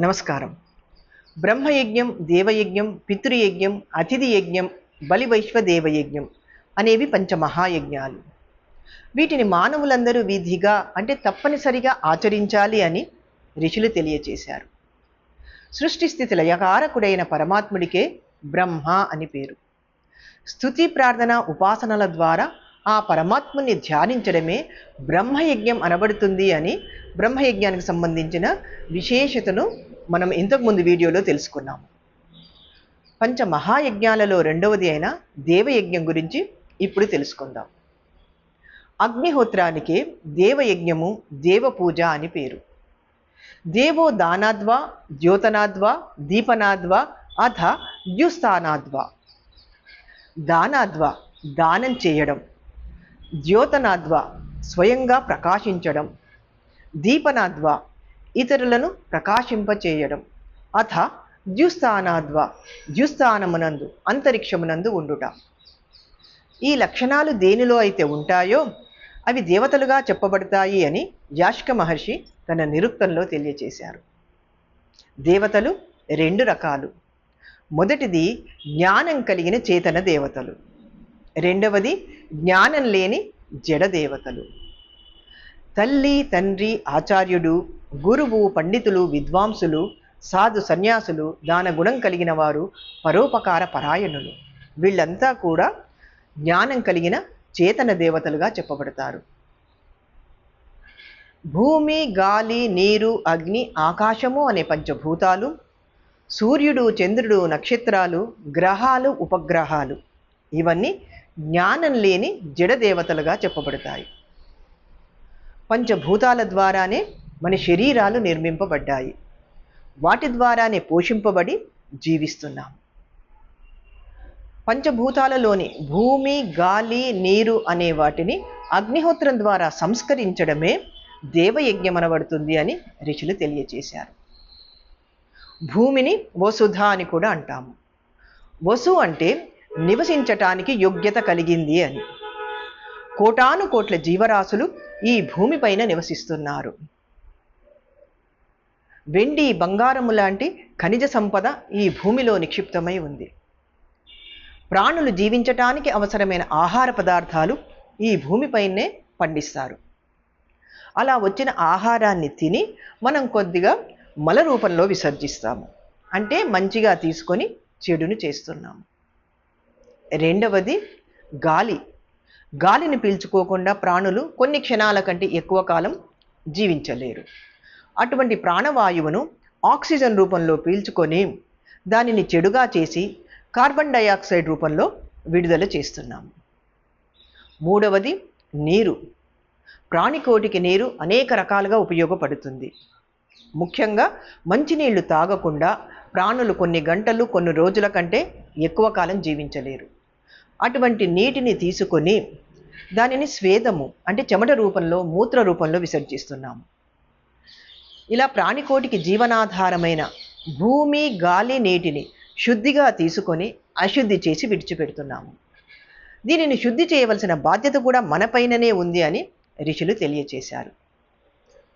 నమస్కారం. బ్రహ్మయజ్ఞం దేవయజ్ఞం పితృయజ్ఞం అతిథి యజ్ఞం బలివైశ్వదేవయజ్ఞం అనేవి పంచమహాయజ్ఞాలు. వీటిని మానవులందరూ విధిగా అంటే తప్పనిసరిగా ఆచరించాలి అని ఋషులు తెలియచేశారు. సృష్టి స్థితి లయకారకుడైన పరమాత్ముడికే బ్రహ్మ అని పేరు. స్తుతి ప్రార్థన ఉపాసనల ద్వారా ఆ పరమాత్ముని ధ్యానించడమే బ్రహ్మయజ్ఞం అనబడుతుంది అని బ్రహ్మయజ్ఞానికి సంబంధించిన విశేషతను మనం ఇంతకుముందు వీడియోలో తెలుసుకున్నాము. పంచ మహాయజ్ఞాలలో రెండవది అయిన దేవయజ్ఞం గురించి ఇప్పుడు తెలుసుకుందాం. అగ్నిహోత్రానికి దేవయజ్ఞము దేవపూజ అని పేరు. దేవో దానాద్వా ద్యోతనాద్వా దీపనాద్వా అథ ద్యుస్థానాద్వా. దానాద్వా దానం చేయడం. ద్యోతనాద్వా స్వయంగా ప్రకాశించడం. దీపనాద్వా ఇతరులను ప్రకాశింపచేయడం. అథ ద్యుస్థానాద్వ ద్యుస్థానమునందు అంతరిక్షమునందు ఉండుట. ఈ లక్షణాలు దేనిలో అయితే ఉంటాయో అవి దేవతలుగా చెప్పబడతాయి అని యాష్క మహర్షి తన నిరుక్తంలో తెలియచేశారు. దేవతలు రెండు రకాలు. మొదటిది జ్ఞానం కలిగిన చేతన దేవతలు. రెండవది జ్ఞానం లేని జడ దేవతలు. తల్లి తండ్రి ఆచార్యుడు గురువు పండితులు విద్వాంసులు సాధు సన్యాసులు దాన గుణం కలిగిన వారు పరోపకార పరాయణులు. వీళ్ళంతా కూడా జ్ఞానం కలిగిన చేతన దేవతలుగా చెప్పబడతారు. భూమి గాలి నీరు అగ్ని ఆకాశము అనే పంచభూతాలు సూర్యుడు చంద్రుడు నక్షత్రాలు గ్రహాలు ఉపగ్రహాలు. ఇవన్నీ జ్ఞానం లేని జడదేవతలుగా చెప్పబడతాయి. పంచభూతాల ద్వారానే మన శరీరాలు నిర్మింపబడ్డాయి. వాటి ద్వారానే పోషింపబడి జీవిస్తున్నాం. పంచభూతాలలోని భూమి గాలి నీరు అనే వాటిని అగ్నిహోత్రం ద్వారా సంస్కరించడమే దేవయజ్ఞం అనబడుతుంది అని ఋషులు తెలియచేశారు భూమిని వసుధ అని కూడా అంటాము. వసు అంటే నివసించటానికి యోగ్యత కలిగింది అని. కోటాను కోట్ల జీవరాశులు ఈ భూమిపైన నివసిస్తున్నారు. వెండి బంగారము లాంటి ఖనిజ సంపద ఈ భూమిలో నిక్షిప్తమై ఉంది. ప్రాణులు జీవించటానికి అవసరమైన ఆహార పదార్థాలు ఈ భూమిపైనే పండిస్తారు. అలా వచ్చిన ఆహారాన్ని తిని మనం కొద్దిగా మల రూపంలో విసర్జిస్తాము. అంటే మంచిగా తీసుకొని చెడును చేస్తున్నాము. రెండవది గాలి. గాలిని పీల్చుకోకుండా ప్రాణులు కొన్ని క్షణాల కంటే ఎక్కువ కాలం జీవించలేరు. అటువంటి ప్రాణవాయువును ఆక్సిజన్ రూపంలో పీల్చుకొని దానిని చెడుగా చేసి కార్బన్ డయాక్సైడ్ రూపంలో విడుదల చేస్తున్నాము. మూడవది నీరు. ప్రాణికోటికి నీరు అనేక రకాలుగా ఉపయోగపడుతుంది. ముఖ్యంగా మంచినీళ్ళు తాగకుండా ప్రాణులు కొన్ని గంటలు కొన్ని రోజుల కంటే ఎక్కువ కాలం జీవించలేరు. అటువంటి నీటిని తీసుకొని దానిని స్వేదము అంటే చెమట రూపంలో మూత్ర రూపంలో విసర్జిస్తున్నాము. ఇలా ప్రాణికోటికి జీవనాధారమైన భూమి గాలి నీటిని శుద్ధిగా తీసుకొని అశుద్ధి చేసి విడిచిపెడుతున్నాము. దీనిని శుద్ధి చేయవలసిన బాధ్యత కూడా మనపైననే ఉంది అని ఋషులు తెలియచేశారు.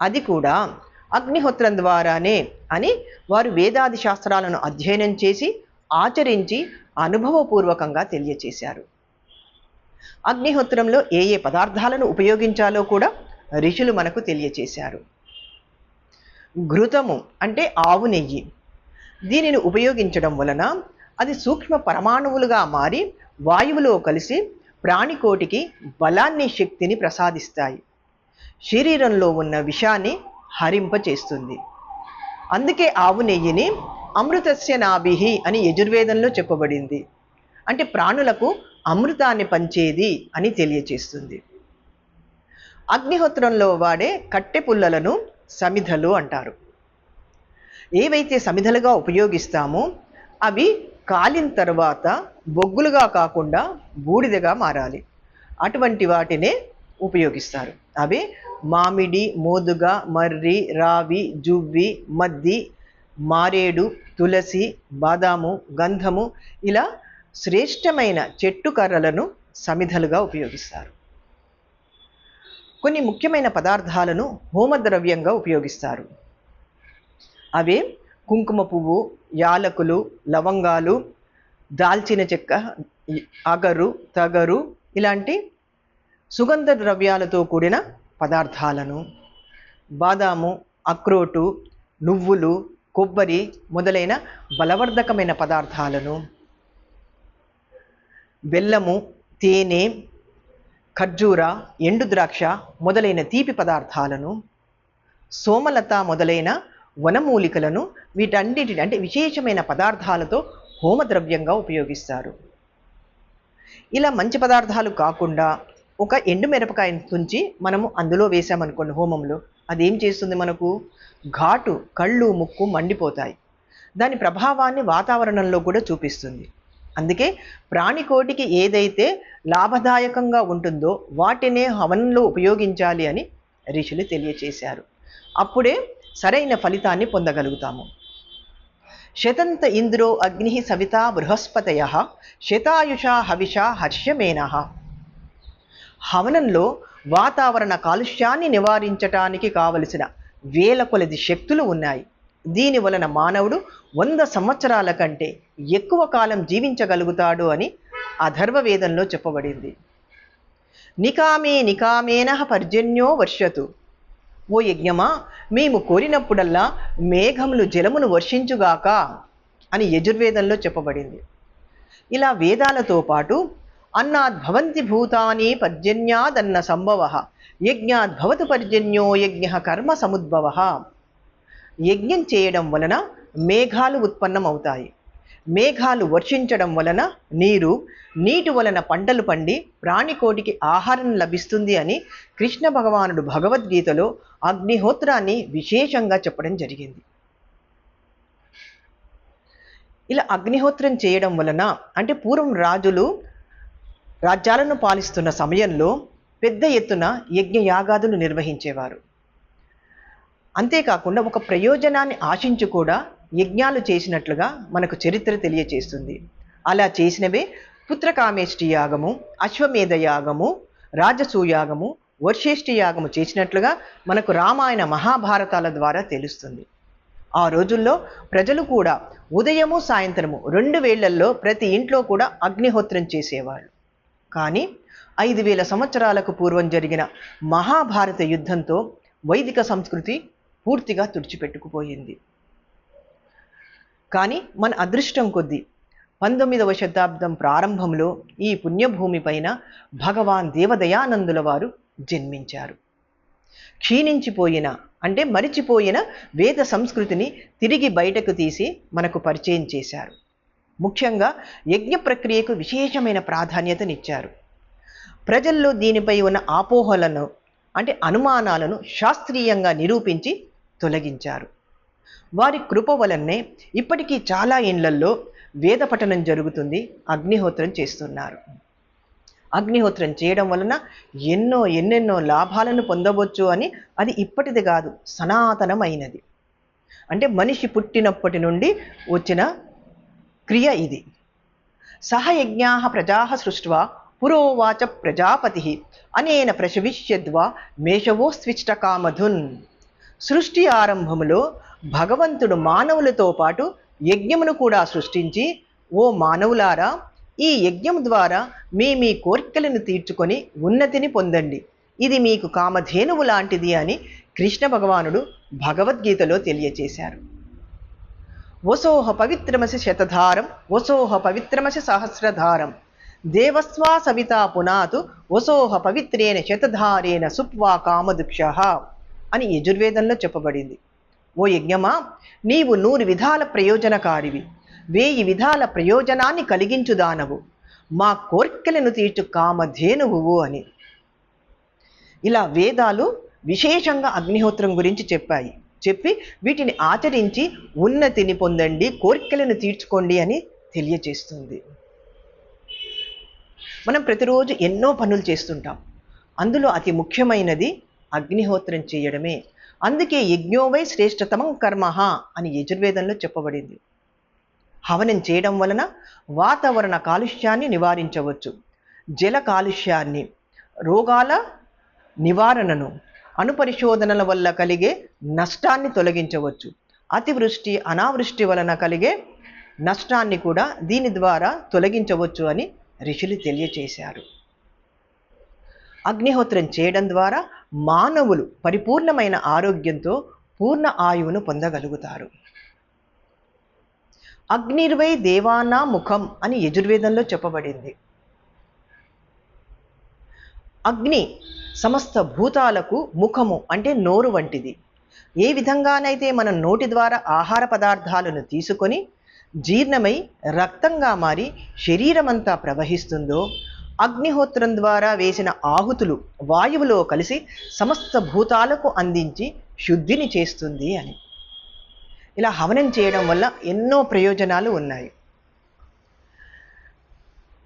అది కూడా అగ్నిహోత్రం ద్వారానే అని వారు వేదాది శాస్త్రాలను అధ్యయనం చేసి ఆచరించి అనుభవపూర్వకంగా తెలియచేశారు. అగ్నిహోత్రంలో ఏ ఏ పదార్థాలను ఉపయోగించాలో కూడా ఋషులు మనకు తెలియచేశారు. ఘృతము అంటే ఆవు నెయ్యి. దీనిని ఉపయోగించడం వలన అది సూక్ష్మ పరమాణువులుగా మారి వాయువులో కలిసి ప్రాణికోటికి బలాన్ని శక్తిని ప్రసాదిస్తాయి. శరీరంలో ఉన్న విషాన్ని హరింపచేస్తుంది. అందుకే ఆవు నెయ్యిని అమృతస్య నాభిహి అని యజుర్వేదంలో చెప్పబడింది. అంటే ప్రాణులకు అమృతాన్ని పంచేది అని తెలియచేస్తుంది. అగ్నిహోత్రంలో వాడే కట్టె పుల్లలను సమిధలు అంటారు. ఏవైతే సమిధలుగా ఉపయోగిస్తామో అవి కాలిన తర్వాత బొగ్గులుగా కాకుండా బూడిదగా మారాలి. అటువంటి వాటినే ఉపయోగిస్తారు. అవి మామిడి మోదుగ మర్రి రావి జువ్వి మద్ది మారేడు తులసి బాదాము గంధము ఇలా శ్రేష్టమైన చెట్టు కర్రలను సమిధలుగా ఉపయోగిస్తారు. కొన్ని ముఖ్యమైన పదార్థాలను హోమద్రవ్యంగా ఉపయోగిస్తారు. అవే కుంకుమ పువ్వు యాలకులు లవంగాలు దాల్చిన చెక్క అగరు తగరు ఇలాంటి సుగంధ ద్రవ్యాలతో కూడిన పదార్థాలను. బాదాము అక్రోటు నువ్వులు కొబ్బరి మొదలైన బలవర్ధకమైన పదార్థాలను. బెల్లము తేనె ఖర్జూర ఎండు ద్రాక్ష మొదలైన తీపి పదార్థాలను సోమలత మొదలైన వనమూలికలను వీటన్నిటిని అంటే విశేషమైన పదార్థాలతో హోమద్రవ్యంగా ఉపయోగిస్తారు. ఇలా మంచి పదార్థాలు కాకుండా ఒక ఎండు మిరపకాయను తుంచి మనము అందులో వేసామనుకోండి హోమంలో అదేం చేస్తుంది మనకు? ఘాటు కళ్ళు ముక్కు మండిపోతాయి. దాని ప్రభావాన్ని వాతావరణంలో కూడా చూపిస్తుంది. అందుకే ప్రాణికోటికి ఏదైతే లాభదాయకంగా ఉంటుందో వాటినే హవనంలో ఉపయోగించాలి అని ఋషులు తెలియచేశారు. అప్పుడే సరైన ఫలితాన్ని పొందగలుగుతాము. శతంత ఇంద్రో అగ్ని సవిత బృహస్పతయ శతాయుష హవిష హర్షమేన హవనంలో వాతావరణ కాలుష్యాన్ని నివారించటానికి కావలసిన వేల కొలది శక్తులు ఉన్నాయి. దీని వలన మానవుడు వంద సంవత్సరాల కంటే ఎక్కువ కాలం జీవించగలుగుతాడు అని అధర్వవేదంలో చెప్పబడింది. నికామే నికామేన పర్జన్యో వర్షతు. ఓ యజ్ఞమా మేము కోరినప్పుడల్లా మేఘములు జలమును వర్షించుగాక అని యజుర్వేదంలో చెప్పబడింది. ఇలా వేదాలతో పాటు అన్నాద్భవంతి భూతాని పర్జన్యాదన్న సంభవ యజ్ఞాద్భవతు పర్జన్యో యజ్ఞ కర్మ సముద్భవ. యజ్ఞం చేయడం వలన మేఘాలు ఉత్పన్నమవుతాయి. మేఘాలు వర్షించడం వలన నీరు నీటి వలన పంటలు పండి ప్రాణికోటికి ఆహారం లభిస్తుంది అని కృష్ణ భగవానుడు భగవద్గీతలో అగ్నిహోత్రాన్ని విశేషంగా చెప్పడం జరిగింది. ఇలా అగ్నిహోత్రం చేయడం వలన అంటే పూర్వం రాజులు రాజ్యాలను పాలిస్తున్న సమయంలో పెద్ద ఎత్తున యజ్ఞయాగాదులు నిర్వహించేవారు. అంతేకాకుండా ఒక ప్రయోజనాన్ని ఆశించి కూడా యజ్ఞాలు చేసినట్లుగా మనకు చరిత్ర తెలియచేస్తుంది. అలా చేసినవే పుత్రకామేష్టి యాగము అశ్వమేధ యాగము రాజసూయాగము వర్షేష్టి యాగము చేసినట్లుగా మనకు రామాయణ మహాభారతాల ద్వారా తెలుస్తుంది. ఆ రోజుల్లో ప్రజలు కూడా ఉదయము సాయంత్రము రెండు వేళ్ళల్లో ప్రతి ఇంట్లో కూడా అగ్నిహోత్రం చేసేవాళ్ళు. కానీ ఐదు వేల సంవత్సరాలకు పూర్వం జరిగిన మహాభారత యుద్ధంతో వైదిక సంస్కృతి పూర్తిగా తుడిచిపెట్టుకుపోయింది. కానీ మన అదృష్టం కొద్దీ పంతొమ్మిదవ శతాబ్దం ప్రారంభంలో ఈ పుణ్యభూమి పైన భగవాన్ దేవదయానందుల వారు జన్మించారు. క్షీణించిపోయిన అంటే మరిచిపోయిన వేద సంస్కృతిని తిరిగి బయటకు తీసి మనకు పరిచయం చేశారు. ముఖ్యంగా యజ్ఞ ప్రక్రియకు విశేషమైన ప్రాధాన్యతనిచ్చారు. ప్రజల్లో దీనిపై ఉన్న ఆపోహలను అంటే అనుమానాలను శాస్త్రీయంగా నిరూపించి తొలగించారు. వారి కృప వలనే ఇప్పటికీ చాలా ఇండ్లల్లో వేద పఠనం జరుగుతుంది అగ్నిహోత్రం చేస్తున్నారు. అగ్నిహోత్రం చేయడం వలన ఎన్నో ఎన్నెన్నో లాభాలను పొందవచ్చు అని అది ఇప్పటిది కాదు సనాతనమైనది. అంటే మనిషి పుట్టినప్పటి నుండి వచ్చిన క్రియ ఇది. సహయజ్ఞా ప్రజా సృష్ట్వా పురోవాచ ప్రజాపతి అనేన ప్రశవిష్యద్వా మేషవో స్విష్టకామధున్ సృష్టి ఆరంభములో భగవంతుడు మానవులతో పాటు యజ్ఞమును కూడా సృష్టించి ఓ మానవులారా ఈ యజ్ఞం ద్వారా మీ మీ కోరికలను తీర్చుకొని ఉన్నతిని పొందండి. ఇది మీకు కామధేనువు లాంటిది అని కృష్ణ భగవానుడు భగవద్గీతలో తెలియచేశారు. వసోహ పవిత్రమసి శతధారం వసోహ పవిత్రమసి సహస్రధారం దేవస్వా సవితా పునాతు వసోహ పవిత్రేణ శతధారేణ సుప్వా కామదుక్ష అని యజుర్వేదంలో చెప్పబడింది. ఓ యజ్ఞమా నీవు నూరు విధాల ప్రయోజనకారివి. వేయి విధాల ప్రయోజనాన్ని కలిగించుదానవు. మా కోర్కెలను తీర్చు కామధేనువు అని. ఇలా వేదాలు విశేషంగా అగ్నిహోత్రం గురించి చెప్పాయి. చెప్పి వీటిని ఆచరించి ఉన్నతిని పొందండి కోరికలను తీర్చుకోండి అని తెలియచేస్తుంది. మనం ప్రతిరోజు ఎన్నో పనులు చేస్తుంటాం. అందులో అతి ముఖ్యమైనది అగ్నిహోత్రం చేయడమే. అందుకే యజ్ఞోవై శ్రేష్టతమం కర్మ అని యజుర్వేదంలో చెప్పబడింది. హవనం చేయడం వలన వాతావరణ కాలుష్యాన్ని నివారించవచ్చు. జల కాలుష్యాన్ని రోగాల నివారణను అనుపరిశోధనల వల్ల కలిగే నష్టాన్ని తొలగించవచ్చు. అతివృష్టి అనావృష్టి వలన కలిగే నష్టాన్ని కూడా దీని ద్వారా తొలగించవచ్చు అని ఋషులు తెలియచేశారు. అగ్నిహోత్రం చేయడం ద్వారా మానవులు పరిపూర్ణమైన ఆరోగ్యంతో పూర్ణ ఆయువును పొందగలుగుతారు. అగ్నిర్వై దేవానా ముఖం అని యజుర్వేదంలో చెప్పబడింది. అగ్ని సమస్త భూతాలకు ముఖము అంటే నోరు వంటిది. ఏ విధంగానైతే మనం నోటి ద్వారా ఆహార పదార్థాలను తీసుకొని జీర్ణమై రక్తంగా మారి శరీరమంతా ప్రవహిస్తుందో అగ్నిహోత్రం ద్వారా వేసిన ఆహుతులు వాయువులో కలిసి సమస్త భూతాలకు అందించి శుద్ధిని చేస్తుంది అని. ఇలా హవనం చేయడం వల్ల ఎన్నో ప్రయోజనాలు ఉన్నాయి.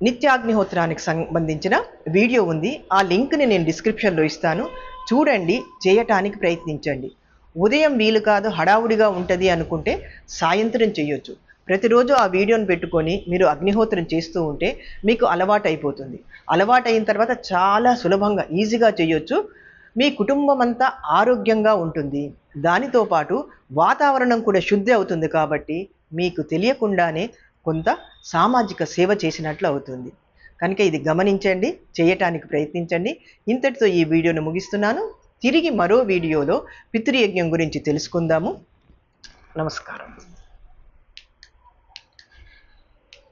నిత్యాగ్నిహోత్రానికి సంబంధించిన వీడియో ఉంది. ఆ లింక్ని నేను డిస్క్రిప్షన్లో ఇస్తాను. చూడండి చేయటానికి ప్రయత్నించండి. ఉదయం వీలు కాదు హడావుడిగా ఉంటుంది అనుకుంటే సాయంత్రం చేయొచ్చు. ప్రతిరోజు ఆ వీడియోని పెట్టుకొని మీరు అగ్నిహోత్రం చేస్తూ ఉంటే మీకు అలవాటు అయిపోతుంది అలవాటు అయిన తర్వాత చాలా సులభంగా ఈజీగా చేయొచ్చు. మీ కుటుంబం అంతా ఆరోగ్యంగా ఉంటుంది. దానితో పాటు వాతావరణం కూడా శుద్ధి అవుతుంది కాబట్టి మీకు తెలియకుండానే కొంత సామాజిక సేవ చేసినట్లు అవుతుంది. కనుక ఇది గమనించండి చేయటానికి ప్రయత్నించండి. ఇంతటితో ఈ వీడియోను ముగిస్తున్నాను. తిరిగి మరో వీడియోలో పితృయజ్ఞం గురించి తెలుసుకుందాము. నమస్కారం.